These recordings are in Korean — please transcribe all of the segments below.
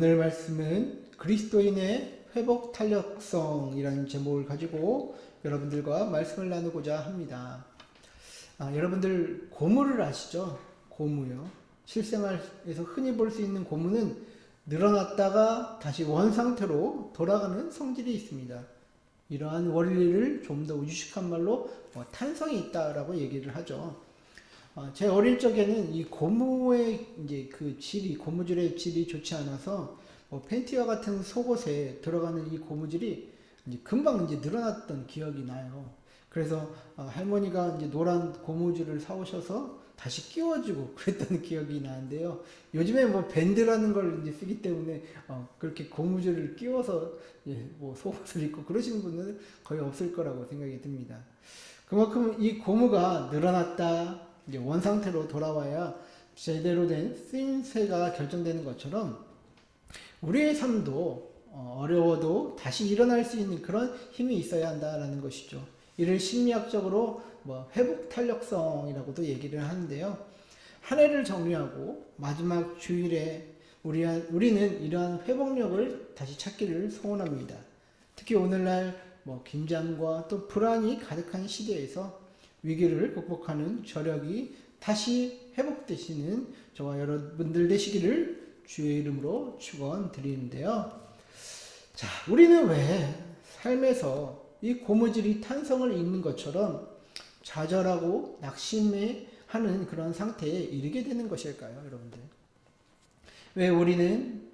오늘 말씀은 그리스도인의 회복 탄력성이라는 제목을 가지고 여러분들과 말씀을 나누고자 합니다. 아, 여러분들 고무를 아시죠? 고무요. 실생활에서 흔히 볼 수 있는 고무는 늘어났다가 다시 원 상태로 돌아가는 성질이 있습니다. 이러한 원리를 좀 더 유식한 말로 뭐 탄성이 있다라고 얘기를 하죠. 어, 제 어릴 적에는 이 고무의 이제 그 질이 고무줄의 질이 좋지 않아서 뭐 팬티와 같은 속옷에 들어가는 이 고무줄이 이제 금방 이제 늘어났던 기억이 나요. 그래서 어, 할머니가 이제 노란 고무줄을 사오셔서 다시 끼워주고 그랬던 기억이 나는데요. 요즘에 뭐 밴드라는 걸 이제 쓰기 때문에 어, 그렇게 고무줄을 끼워서 예, 뭐 속옷을 입고 그러시는 분은 거의 없을 거라고 생각이 듭니다. 그만큼 이 고무가 늘어났다 이제 원상태로 돌아와야 제대로 된 쓰임새가 결정되는 것처럼 우리의 삶도 어, 어려워도 다시 일어날 수 있는 그런 힘이 있어야 한다라는 것이죠. 이를 심리학적으로 뭐 회복 탄력성이라고도 얘기를 하는데요. 한 해를 정리하고 마지막 주일에 우리 우리는 이러한 회복력을 다시 찾기를 소원합니다. 특히 오늘날 뭐 긴장과 또 불안이 가득한 시대에서 위기를 극복하는 저력이 다시 회복되시는 저와 여러분들 되시기를 주의 이름으로 축원드리는데요. 자, 우리는 왜 삶에서 이 고무줄이 탄성을 잃는 것처럼 좌절하고 낙심해 하는 그런 상태에 이르게 되는 것일까요, 여러분들? 왜 우리는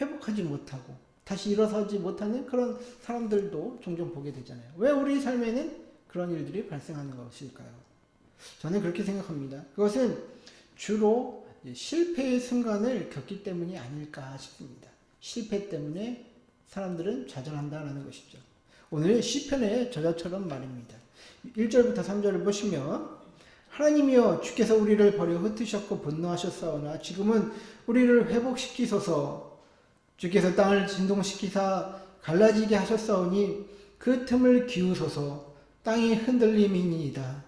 회복하지 못하고 다시 일어서지 못하는 그런 사람들도 종종 보게 되잖아요. 왜 우리 삶에는 그런 일들이 발생하는 것일까요? 저는 그렇게 생각합니다. 그것은 주로 실패의 순간을 겪기 때문이 아닐까 싶습니다. 실패 때문에 사람들은 좌절한다는 것이죠. 오늘 시편의 저자처럼 말입니다. 1절부터 3절을 보시면 하나님이여 주께서 우리를 버려 흩으셨고 분노하셨사오나 지금은 우리를 회복시키소서 주께서 땅을 진동시키사 갈라지게 하셨사오니 그 틈을 기우소서 땅이 흔들림이니이다.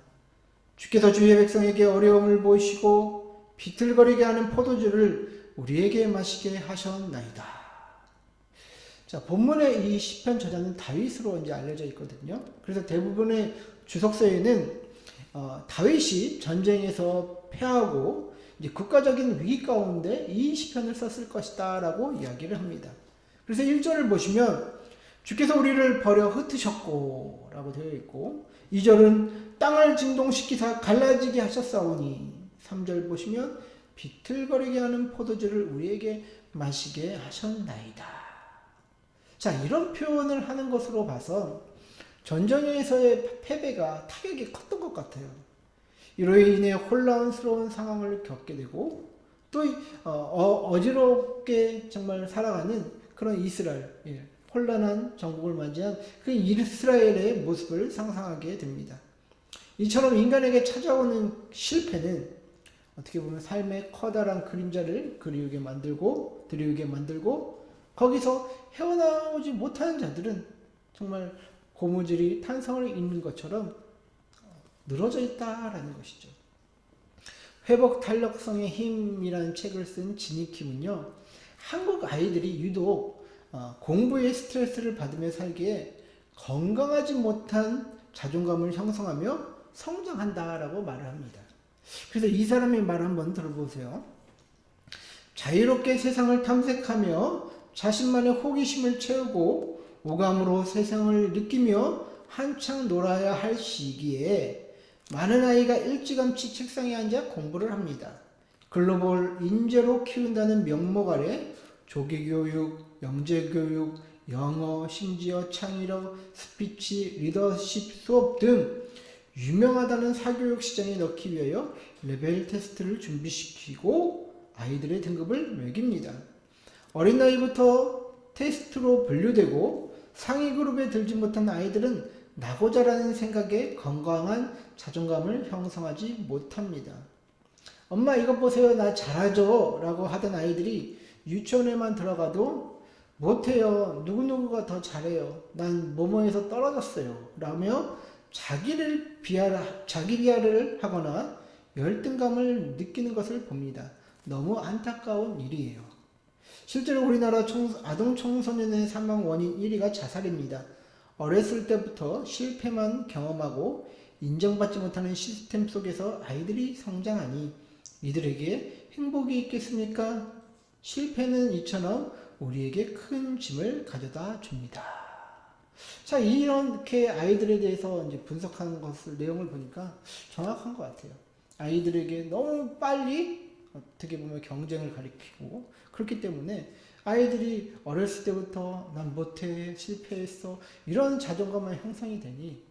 주께서 주의 백성에게 어려움을 보이시고 비틀거리게 하는 포도주를 우리에게 마시게 하셨나이다. 자, 본문의 이 시편 저자는 다윗으로 이제 알려져 있거든요. 그래서 대부분의 주석서에는 어, 다윗이 전쟁에서 패하고 이제 국가적인 위기 가운데 이 시편을 썼을 것이다라고 이야기를 합니다. 그래서 1절을 보시면 주께서 우리를 버려 흩으셨고 라고 되어 있고 2절은 땅을 진동시키사 갈라지게 하셨사오니 3절 보시면 비틀거리게 하는 포도주를 우리에게 마시게 하셨나이다. 자 이런 표현을 하는 것으로 봐서 전쟁에서의 패배가 타격이 컸던 것 같아요. 이로 인해 혼란스러운 상황을 겪게 되고 또 어, 어지럽게 정말 살아가는 그런 이스라엘 예. 혼란한 정국을 맞이한 그 이스라엘의 모습을 상상하게 됩니다. 이처럼 인간에게 찾아오는 실패는 어떻게 보면 삶의 커다란 그림자를 그리우게 만들고 드리우게 만들고 거기서 헤어나오지 못하는 자들은 정말 고무줄이 탄성을 잇는 것처럼 늘어져 있다라는 것이죠. 회복 탄력성의 힘이라는 책을 쓴 지니킴은요, 한국 아이들이 유독 어, 공부에 스트레스를 받으며 살기에 건강하지 못한 자존감을 형성하며 성장한다라고 말을 합니다. 그래서 이 사람의 말 한번 들어보세요. 자유롭게 세상을 탐색하며 자신만의 호기심을 채우고 오감으로 세상을 느끼며 한창 놀아야 할 시기에 많은 아이가 일찌감치 책상에 앉아 공부를 합니다. 글로벌 인재로 키운다는 명목 아래 조기교육, 영재교육, 영어, 심지어 창의력, 스피치, 리더십 수업 등 유명하다는 사교육 시장에 넣기 위하여 레벨 테스트를 준비시키고 아이들의 등급을 매깁니다. 어린 나이부터 테스트로 분류되고 상위 그룹에 들지 못한 아이들은 나고자라는 생각에 건강한 자존감을 형성하지 못합니다. 엄마 이것 보세요 나 잘하죠 라고 하던 아이들이 유치원에만 들어가도 못해요. 누구누구가 더 잘해요. 난 뭐뭐에서 떨어졌어요. 라며 자기를 비하라, 자기 비하를 하거나 열등감을 느끼는 것을 봅니다. 너무 안타까운 일이에요. 실제로 우리나라 청, 아동 청소년의 사망 원인 1위가 자살입니다. 어렸을 때부터 실패만 경험하고 인정받지 못하는 시스템 속에서 아이들이 성장하니 이들에게 행복이 있겠습니까? 실패는 이처럼 우리에게 큰 짐을 가져다 줍니다. 자, 이렇게 아이들에 대해서 이제 분석하는 것을, 내용을 보니까 정확한 것 같아요. 아이들에게 너무 빨리 어떻게 보면 경쟁을 가리키고 그렇기 때문에 아이들이 어렸을 때부터 난 못해, 실패했어, 이런 자존감만 형성이 되니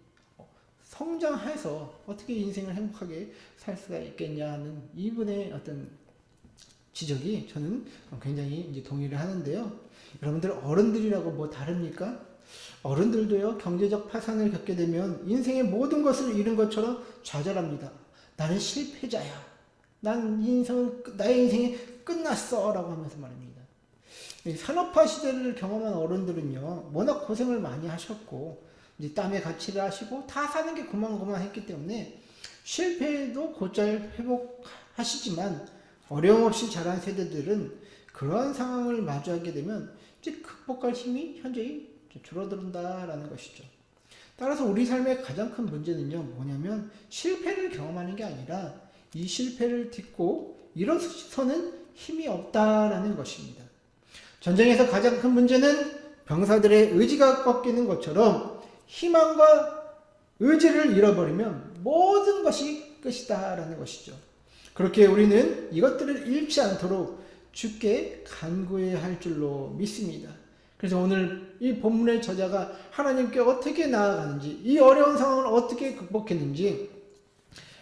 성장해서 어떻게 인생을 행복하게 살 수가 있겠냐 하는 이분의 어떤 지적이 저는 굉장히 이제 동의를 하는데요. 여러분들 어른들이라고 뭐 다릅니까? 어른들도요 경제적 파산을 겪게 되면 인생의 모든 것을 잃은 것처럼 좌절합니다. 나는 실패자야. 난 인생은 나의 인생이 끝났어 라고 하면서 말입니다. 산업화 시대를 경험한 어른들은요 워낙 고생을 많이 하셨고 이제 땀에 가치를 하시고 다 사는 게 고만고만했기 때문에 실패도 곧잘 회복하시지만 어려움 없이 자란 세대들은 그러한 상황을 마주하게 되면 이제 극복할 힘이 현저히 줄어든다라는 것이죠. 따라서 우리 삶의 가장 큰 문제는요, 뭐냐면 실패를 경험하는 게 아니라 이 실패를 딛고 일어서는 힘이 없다라는 것입니다. 전쟁에서 가장 큰 문제는 병사들의 의지가 꺾이는 것처럼 희망과 의지를 잃어버리면 모든 것이 끝이다라는 것이죠. 그렇게 우리는 이것들을 잃지 않도록 주께 간구해야 할 줄로 믿습니다. 그래서 오늘 이 본문의 저자가 하나님께 어떻게 나아가는지, 이 어려운 상황을 어떻게 극복했는지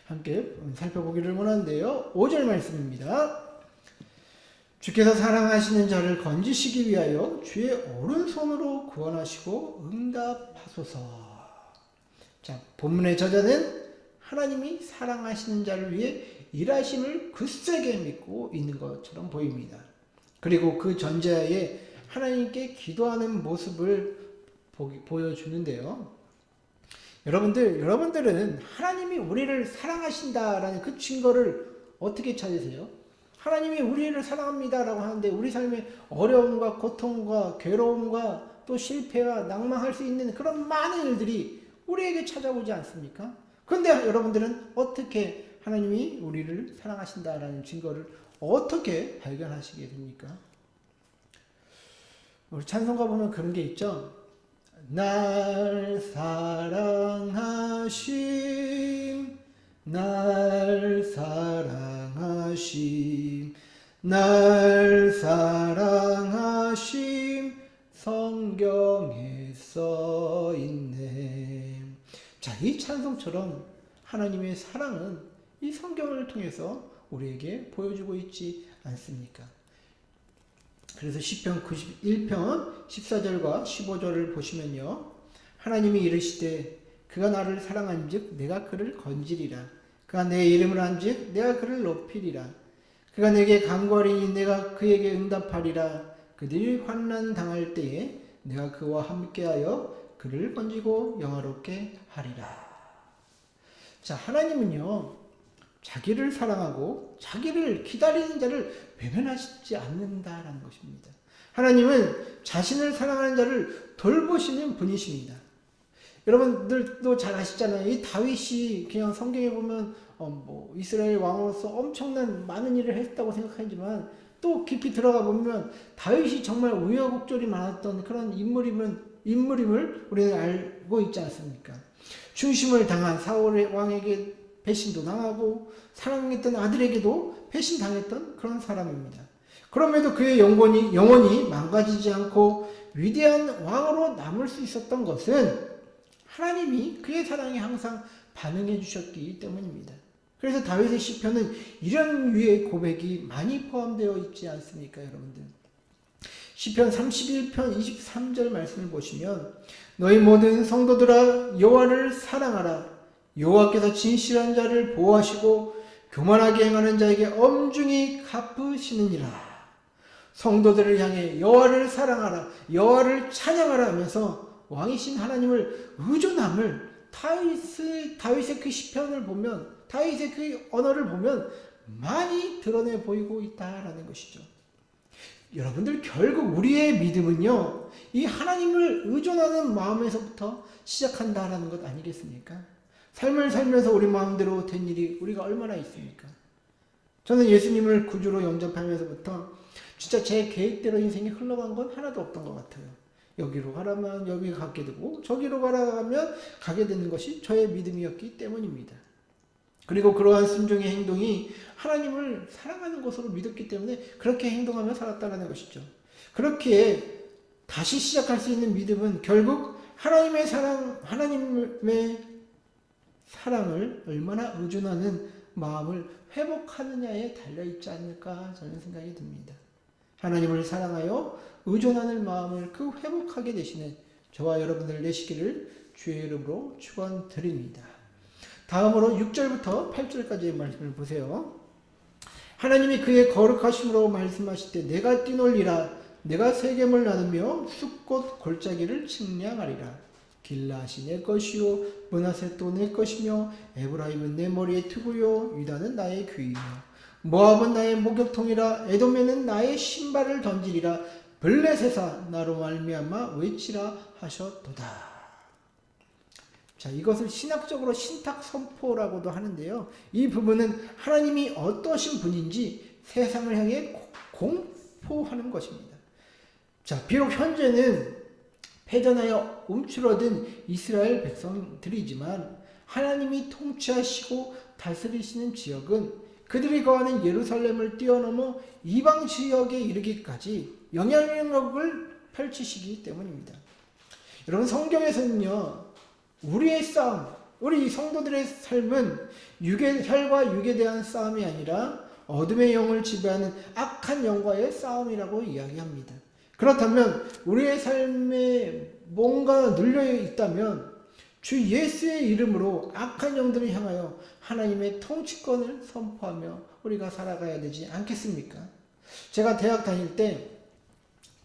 함께 살펴보기를 원하는데요. 5절 말씀입니다. 주께서 사랑하시는 자를 건지시기 위하여 주의 오른손으로 구원하시고 응답하소서. 자, 본문의 저자는 하나님이 사랑하시는 자를 위해 일하심을 굳세게 믿고 있는 것처럼 보입니다. 그리고 그 전자에 하나님께 기도하는 모습을 보여주는데요. 여러분들, 여러분들은 하나님이 우리를 사랑하신다라는 그 증거를 어떻게 찾으세요? 하나님이 우리를 사랑합니다라고 하는데 우리 삶의 어려움과 고통과 괴로움과 또 실패와 낭망할 수 있는 그런 많은 일들이 우리에게 찾아오지 않습니까? 그런데 여러분들은 어떻게 하나님이 우리를 사랑하신다라는 증거를 어떻게 발견하시게 됩니까? 우리 찬송가 보면 그런 게 있죠. 날 사랑하심, 날 사랑하심, 날 사랑하심, 성경에 써 있네. 자, 이 찬송처럼 하나님의 사랑은 이 성경을 통해서 우리에게 보여주고 있지 않습니까? 그래서 시편 91편 14절과 15절을 보시면요. 하나님이 이르시되 그가 나를 사랑한 즉 내가 그를 건지리라. 그가 내 이름을 한 즉 내가 그를 높이리라. 그가 내게 간구하리니 내가 그에게 응답하리라. 그들이 환난 당할 때에 내가 그와 함께하여 그를 건지고 영화롭게 하리라. 자, 하나님은요. 자기를 사랑하고 자기를 기다리는 자를 외면하지 않는다라는 것입니다. 하나님은 자신을 사랑하는 자를 돌보시는 분이십니다. 여러분들도 잘 아시잖아요. 이 다윗이 그냥 성경에 보면 어 뭐 이스라엘 왕으로서 엄청난 많은 일을 했다고 생각하지만 또 깊이 들어가 보면 다윗이 정말 우여곡절이 많았던 그런 인물임은 인물임을 우리는 알고 있지 않습니까? 중심을 당한 사울의 왕에게 배신도 당하고 사랑했던 아들에게도 배신당했던 그런 사람입니다. 그럼에도 그의 영혼이, 영혼이 망가지지 않고 위대한 왕으로 남을 수 있었던 것은 하나님이 그의 사랑에 항상 반응해 주셨기 때문입니다. 그래서 다윗의 시편은 이런 유의 고백이 많이 포함되어 있지 않습니까, 여러분들? 시편 31편 23절 말씀을 보시면 너희 모든 성도들아 여호와를 사랑하라 여호와께서 진실한 자를 보호하시고 교만하게 행하는 자에게 엄중히 갚으시느니라. 성도들을 향해 여호와를 사랑하라, 여호와를 찬양하라 하면서 왕이신 하나님을 의존함을 다윗의 다윗의 그 시편을 보면 다윗의 그 언어를 보면 많이 드러내 보이고 있다라는 것이죠. 여러분들 결국 우리의 믿음은요, 이 하나님을 의존하는 마음에서부터 시작한다라는 것 아니겠습니까? 삶을 살면서 우리 마음대로 된 일이 우리가 얼마나 있습니까? 저는 예수님을 구주로 영접하면서부터 진짜 제 계획대로 인생이 흘러간 건 하나도 없던 것 같아요. 여기로 가라면 여기 가게 되고 저기로 가라면 가게 되는 것이 저의 믿음이었기 때문입니다. 그리고 그러한 순종의 행동이 하나님을 사랑하는 것으로 믿었기 때문에 그렇게 행동하며 살았다는 것이죠. 그렇게 다시 시작할 수 있는 믿음은 결국 하나님의 사랑, 하나님의 사랑을 얼마나 의존하는 마음을 회복하느냐에 달려 있지 않을까 저는 생각이 듭니다. 하나님을 사랑하여 의존하는 마음을 그 회복하게 되시는 저와 여러분들 되시기를 주의 이름으로 축원드립니다. 다음으로 6절부터 8절까지의 말씀을 보세요. 하나님이 그의 거룩하심으로 말씀하실 때 내가 뛰놀리라 내가 세겜을 나누며 숲꽃 골짜기를 측량하리라 길라시 내 것이요 문하셋도 내 것이며 에브라임은 내 머리의 투구요 유다는 나의 귀이며 모압은 나의 목욕통이라 에돔에는 나의 신발을 던지리라 블레셋아 나로 말미암아 외치라 하셨도다. 자, 이것을 신학적으로 신탁 선포라고도 하는데요. 이 부분은 하나님이 어떠신 분인지 세상을 향해 공포하는 것입니다. 자, 비록 현재는 패전하여 움츠러든 이스라엘 백성들이지만 하나님이 통치하시고 다스리시는 지역은 그들이 거하는 예루살렘을 뛰어넘어 이방 지역에 이르기까지 영향력을 펼치시기 때문입니다. 여러분 성경에서는요. 우리의 싸움, 우리 성도들의 삶은 육의 혈과 육에 대한 싸움이 아니라 어둠의 영을 지배하는 악한 영과의 싸움이라고 이야기합니다. 그렇다면 우리의 삶에 뭔가 눌려 있다면 주 예수의 이름으로 악한 영들을 향하여 하나님의 통치권을 선포하며 우리가 살아가야 되지 않겠습니까? 제가 대학 다닐 때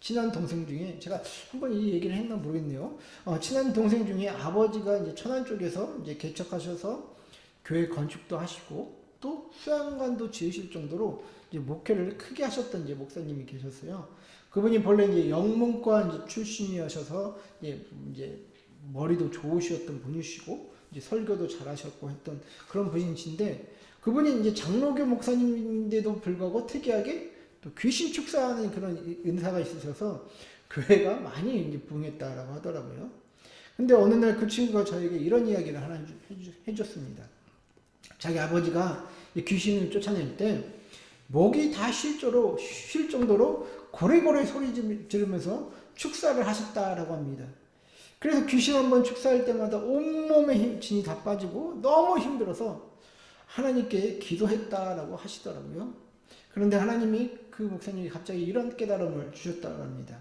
친한 동생 중에 제가 한번 이 얘기를 했나 모르겠네요. 어, 친한 동생 중에 아버지가 이제 천안 쪽에서 이제 개척하셔서 교회 건축도 하시고 또 수양관도 지으실 정도로 이제 목회를 크게 하셨던 이제 목사님이 계셨어요. 그분이 본래 이제 영문과 이제 출신이셔서 이제, 이제 머리도 좋으셨던 분이시고 이제 설교도 잘하셨고 했던 그런 분이신데 그분이 이제 장로교 목사님인데도 불구하고 특이하게 또 귀신 축사하는 그런 은사가 있으셔서 교회가 많이 이제 부흥했다라고 하더라고요. 근데 어느 날 그 친구가 저에게 이런 이야기를 하나 해줬습니다. 자기 아버지가 귀신을 쫓아낼 때 목이 다쉴 정도로, 고래고래 소리 지르면서 축사를 하셨다라고 합니다. 그래서 귀신 한 번 축사할 때마다 온몸에 힘, 진이 다 빠지고 너무 힘들어서 하나님께 기도했다라고 하시더라고요. 그런데 하나님이 그 목사님이 갑자기 이런 깨달음을 주셨다고 합니다.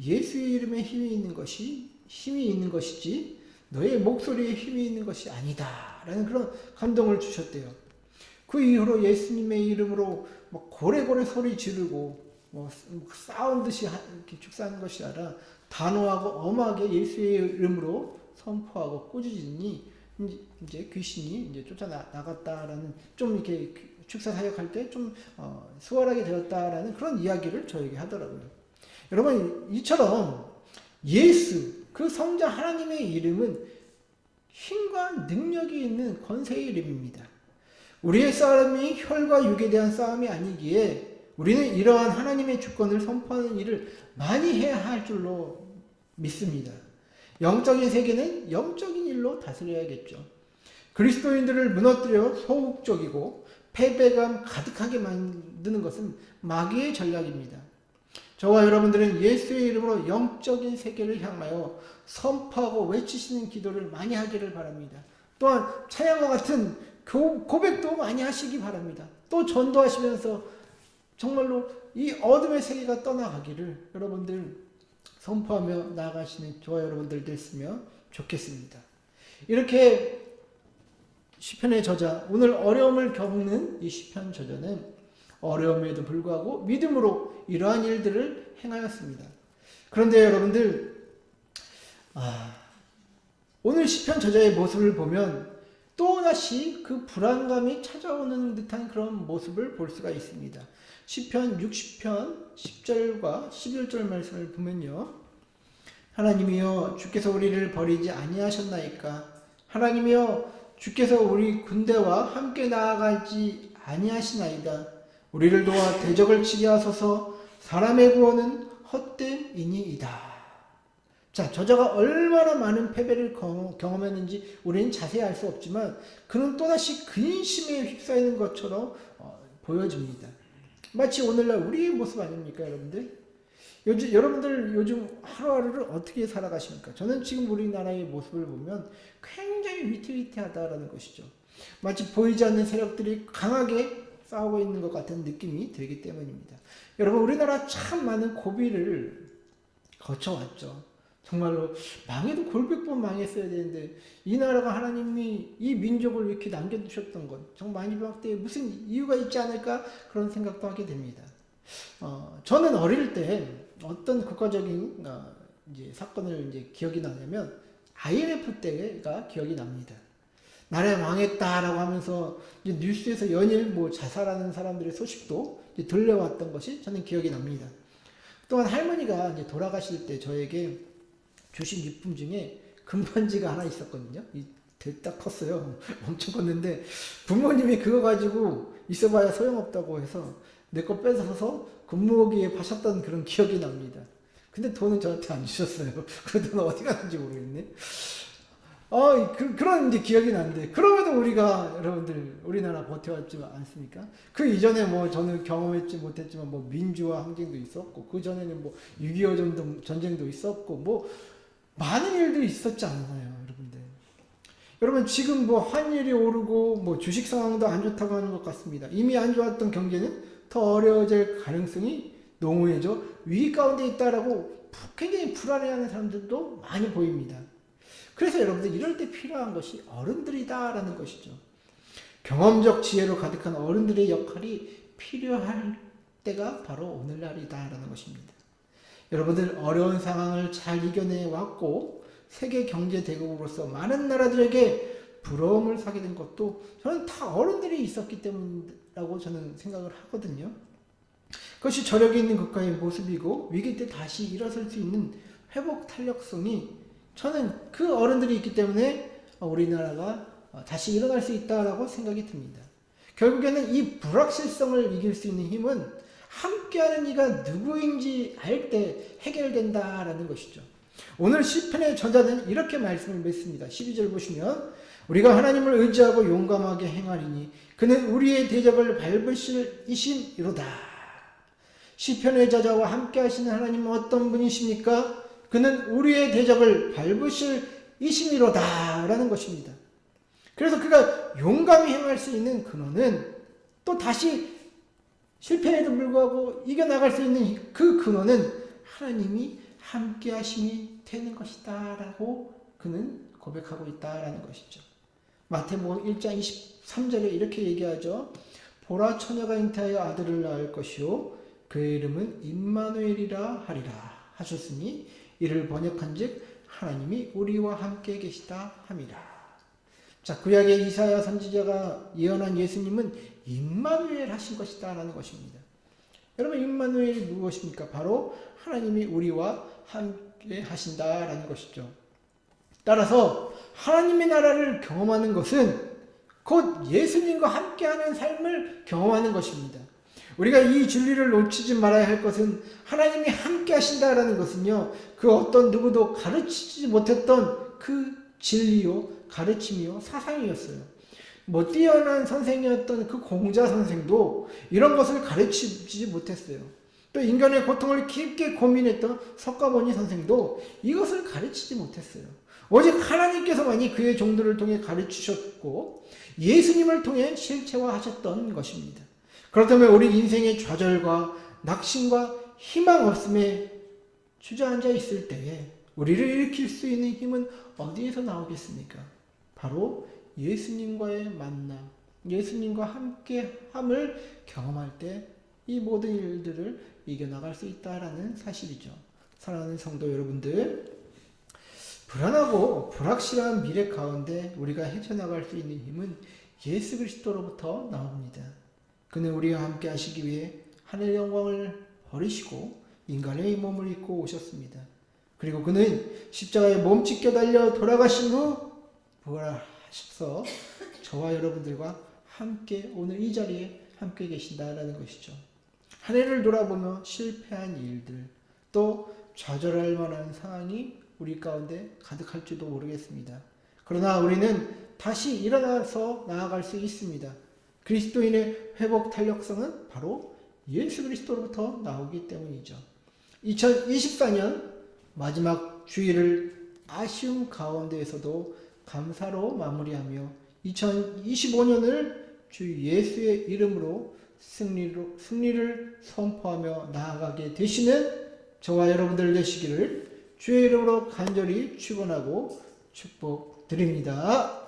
예수의 이름에 힘이 있는 것이 힘이 있는 것이지 너의 목소리에 힘이 있는 것이 아니다. 라는 그런 감동을 주셨대요. 그 이후로 예수님의 이름으로 고래고래 소리 지르고 뭐 싸운 듯이 축사하는 것이 아니라 단호하고 엄하게 예수의 이름으로 선포하고 꾸짖으니 이제 귀신이 이제 쫓아 나갔다라는 좀 이렇게 축사 사역할 때좀 어, 수월하게 되었다라는 그런 이야기를 저에게 하더라고요. 여러분 이처럼 예수 그 성자 하나님의 이름은 힘과 능력이 있는 권세의 이름입니다. 우리의 싸움이 혈과 육에 대한 싸움이 아니기에 우리는 이러한 하나님의 주권을 선포하는 일을 많이 해야 할 줄로 믿습니다. 영적인 세계는 영적인 일로 다스려야겠죠. 그리스도인들을 무너뜨려 소극적이고 패배감 가득하게 만드는 것은 마귀의 전략입니다. 저와 여러분들은 예수의 이름으로 영적인 세계를 향하여 선포하고 외치시는 기도를 많이 하기를 바랍니다. 또한 찬양과 같은 고백도 많이 하시기 바랍니다. 또 전도하시면서 정말로 이 어둠의 세계가 떠나가기를 여러분들 선포하며 나아가시는 저와 여러분들 됐으면 좋겠습니다. 이렇게 시편의 저자 오늘 어려움을 겪는 이 시편 저자는 어려움에도 불구하고 믿음으로 이러한 일들을 행하였습니다. 그런데 여러분들 아, 오늘 시편 저자의 모습을 보면 또다시 그 불안감이 찾아오는 듯한 그런 모습을 볼 수가 있습니다. 시편 60편 10절과 11절 말씀을 보면요. 하나님이여 주께서 우리를 버리지 아니하셨나이까 하나님이여 주께서 우리 군대와 함께 나아가지 아니하시나이다 우리를 도와 대적을 치게 하소서 사람의 구원은 헛됨이니이다 자, 저자가 얼마나 많은 패배를 경험했는지 우리는 자세히 알 수 없지만 그는 또다시 근심에 휩싸이는 것처럼 어, 보여집니다. 마치 오늘날 우리의 모습 아닙니까, 여러분들? 요즘, 여러분들 요즘 하루하루를 어떻게 살아가십니까? 저는 지금 우리나라의 모습을 보면 굉장히 위태위태하다라는 것이죠. 마치 보이지 않는 세력들이 강하게 싸우고 있는 것 같은 느낌이 들기 때문입니다. 여러분, 우리나라 참 많은 고비를 거쳐왔죠. 정말로 망해도 골백번 망했어야 되는데 이 나라가 하나님이 이 민족을 이렇게 남겨두셨던 것 정말 만이방때에 무슨 이유가 있지 않을까 그런 생각도 하게 됩니다. 어, 저는 어릴 때 어떤 국가적인 어, 이제 사건을 이제 기억이 나냐면 IMF 때가 기억이 납니다. 나라 망했다라고 하면서 뉴스에서 연일 뭐 자살하는 사람들의 소식도 들려왔던 것이 저는 기억이 납니다. 또한 할머니가 이제 돌아가실 때 저에게 주신 유품 중에 금반지가 하나 있었거든요. 이 됐다 컸어요. 엄청 컸는데 부모님이 그거 가지고 있어봐야 소용없다고 해서 내 거 뺏어서 금무기에 파셨던 그런 기억이 납니다. 근데 돈은 저한테 안 주셨어요. 그 돈 어디 갔는지 모르겠네. 어, 그, 런 이제 기억이 나는데, 그럼에도 우리가, 여러분들, 우리나라 버텨왔지 않습니까? 그 이전에 뭐 저는 경험했지 못했지만, 뭐 민주화 항쟁도 있었고, 그 전에는 뭐 6.25 전쟁도 있었고, 뭐 많은 일들이 있었지 않나요, 여러분들? 여러분 지금 뭐 환율이 오르고 뭐 주식 상황도 안 좋다고 하는 것 같습니다. 이미 안 좋았던 경제는 더 어려워질 가능성이 농후해져 위기 가운데 있다라고 굉장히 불안해하는 사람들도 많이 보입니다. 그래서 여러분들 이럴 때 필요한 것이 어른들이다라는 것이죠. 경험적 지혜로 가득한 어른들의 역할이 필요할 때가 바로 오늘날이다라는 것입니다. 여러분들 어려운 상황을 잘 이겨내 왔고 세계 경제 대국으로서 많은 나라들에게 부러움을 사게 된 것도 저는 다 어른들이 있었기 때문이라고 저는 생각을 하거든요. 그것이 저력이 있는 국가의 모습이고 위기 때 다시 일어설 수 있는 회복 탄력성이 저는 그 어른들이 있기 때문에 우리나라가 다시 일어날 수 있다라고 생각이 듭니다. 결국에는 이 불확실성을 이길 수 있는 힘은 함께하는 이가 누구인지 알 때 해결된다라는 것이죠. 오늘 시편의 저자는 이렇게 말씀을 맺습니다. 12절 보시면 우리가 하나님을 의지하고 용감하게 행하리니 그는 우리의 대적을 밟으실 이심이로다. 시편의 저자와 함께 하시는 하나님은 어떤 분이십니까? 그는 우리의 대적을 밟으실 이심이로다 라는 것입니다. 그래서 그가 용감히 행할 수 있는 근원은 또 다시 실패에도 불구하고 이겨나갈 수 있는 그 근원은 하나님이 함께 하심이 되는 것이다 라고 그는 고백하고 있다라는 것이죠. 마태복음 1장 23절에 이렇게 얘기하죠. 보라 처녀가 잉태하여 아들을 낳을 것이요 그의 이름은 임마누엘이라 하리라 하셨으니 이를 번역한즉 하나님이 우리와 함께 계시다 함이라. 자, 구약의 이사야 선지자가 예언한 예수님은 임마누엘 하신 것이다 라는 것입니다. 여러분 임마누엘이 무엇입니까? 바로 하나님이 우리와 함께 하신다라는 것이죠. 따라서 하나님의 나라를 경험하는 것은 곧 예수님과 함께하는 삶을 경험하는 것입니다. 우리가 이 진리를 놓치지 말아야 할 것은 하나님이 함께 하신다라는 것은요, 그 어떤 누구도 가르치지 못했던 그 진리요, 가르침이요, 사상이었어요. 뭐 뛰어난 선생이었던 그 공자 선생도 이런 것을 가르치지 못했어요. 또 인간의 고통을 깊게 고민했던 석가모니 선생도 이것을 가르치지 못했어요. 오직 하나님께서만이 그의 종들을 통해 가르치셨고 예수님을 통해 실체화하셨던 것입니다. 그렇다면 우리 인생의 좌절과 낙심과 희망 없음에 주저앉아 있을 때에 우리를 일으킬 수 있는 힘은 어디에서 나오겠습니까? 바로 예수님과의 만남, 예수님과 함께 함을 경험할 때 이 모든 일들을 이겨나갈 수 있다라는 사실이죠. 사랑하는 성도 여러분들, 불안하고 불확실한 미래 가운데 우리가 헤쳐나갈 수 있는 힘은 예수 그리스도로부터 나옵니다. 그는 우리와 함께 하시기 위해 하늘의 영광을 버리시고 인간의 몸을 입고 오셨습니다. 그리고 그는 십자가에 몸짓겨 달려 돌아가신 후 부활하셔서 저와 여러분들과 함께 오늘 이 자리에 함께 계신다라는 것이죠. 한 해를 돌아보며 실패한 일들 또 좌절할 만한 상황이 우리 가운데 가득할지도 모르겠습니다. 그러나 우리는 다시 일어나서 나아갈 수 있습니다. 그리스도인의 회복 탄력성은 바로 예수 그리스도로부터 나오기 때문이죠. 2024년 마지막 주일을 아쉬움 가운데에서도 감사로 마무리하며 2025년을 주 예수의 이름으로 승리로, 승리를 선포하며 나아가게 되시는 저와 여러분들 되시기를 주의 이름으로 간절히 축원하고 축복드립니다.